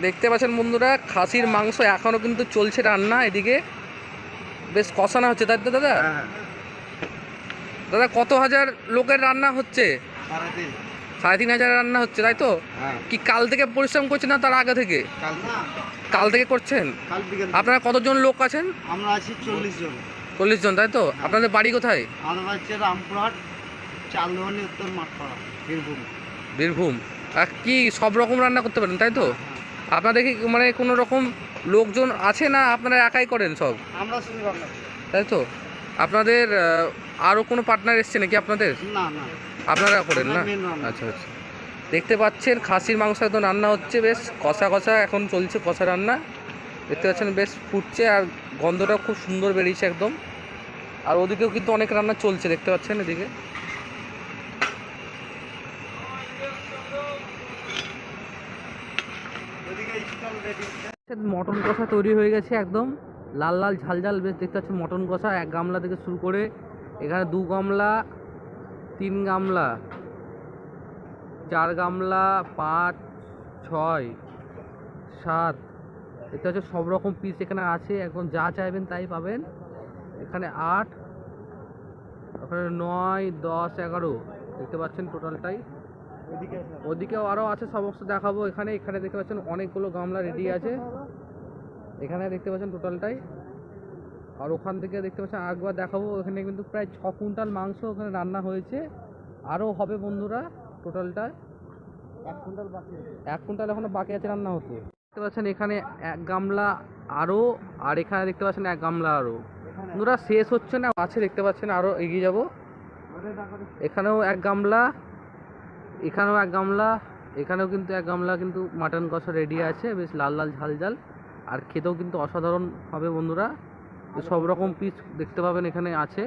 দেখতে পাচ্ছেন বন্ধুরা খাসির মাংস এখনও কিন্তু চলছে রান্না এদিকে। বেশ কষানো হচ্ছে তাই তো দাদা? হ্যাঁ দাদা কত হাজার লোকের রান্না হচ্ছে? সাড়ে তিন। হাজার রান্না হচ্ছে তাই তো? হ্যাঁ। কি কাল থেকে পরিশ্রম করছেন না তার আগে থেকে? কাল থেকে। করছেন? আপনারা কতজন লোক আছেন? আমরা আছি চল্লিশ জন। চল্লিশ জন তাই তো? আপনাদের বাড়ি কোথায়? আমাদের হচ্ছে রামপুরহাট চালদোহানি উত্তর মাঠপাড়া বীরভূম। বীরভূম। কি সব রকম রান্না করতে পারেন তাই তো? আপনাদের কি মানে কোনো রকম লোকজন আছে না আপনারা একাই করেন সব? আমরা শুধু রান্না তাই তো? আপনাদের আরও কোনো পার্টনার এসছে নাকি আপনাদের? না না। আপনারা করেন না। আচ্ছা আচ্ছা। দেখতে পাচ্ছেন খাসির মাংস একদম রান্না হচ্ছে বেশ কষা কষা এখন চলছে কষা রান্না। দেখতে পাচ্ছেন বেশ ফুটছে আর গন্ধটাও খুব সুন্দর বেরিয়েছে একদম। আর ওদিকেও কিন্তু অনেক রান্না চলছে দেখতে পাচ্ছেন এদিকে? মটন কষা তৈরি হয়ে গেছে একদম। লাল লাল ঝাল ঝাল, বেশ দেখতে পাচ্ছেন মটন কষা, এক গামলা থেকে শুরু করে এখানে দু গামলা, তিন গামলা, চার গামলা, পাঁচ, ছয়, সাত দেখতে হচ্ছে সব রকম পিস এখানে আছে। এখন যা চাইবেন তাই পাবেন। এখানে আট, ওখানে নয়, দশ, এগারো, দেখতে পাচ্ছেন টোটালটাই। ওদিকেও আরও আছে সমস্ত দেখাবো এখানে। এখানে দেখতে পাচ্ছেন অনেকগুলো গামলা রেডি আছে। এখানে দেখতে পাচ্ছেন টোটালটাই আর ওখান থেকে দেখতে পাচ্ছেন আরেকবার দেখাবো। এখানে কিন্তু প্রায় ছ কুইন্টাল মাংস ওখানে রান্না হয়েছে। আরও হবে বন্ধুরা টোটালটা এক কুইন্টাল বাকি। এক কুইন্টাল এখনও বাকি আছে রান্না হতে। দেখতে পাচ্ছেন এখানে এক গামলা আরও আর এখানে দেখতে পাচ্ছেন এক গামলা আরও বন্ধুরা শেষ হচ্ছে না আছে দেখতে পাচ্ছেন আরও এগিয়ে যাব। এখানেও এক গামলা। এখানেও এক গামলা, এখানেও কিন্তু এক গামলা কিন্তু মাটন কষা রেডি আছে, বেশ লাল লাল ঝাল ঝাল। আর খেতেও কিন্তু অসাধারণ হবে বন্ধুরা। সব রকম পিস দেখতে পাবেন এখানে আছে।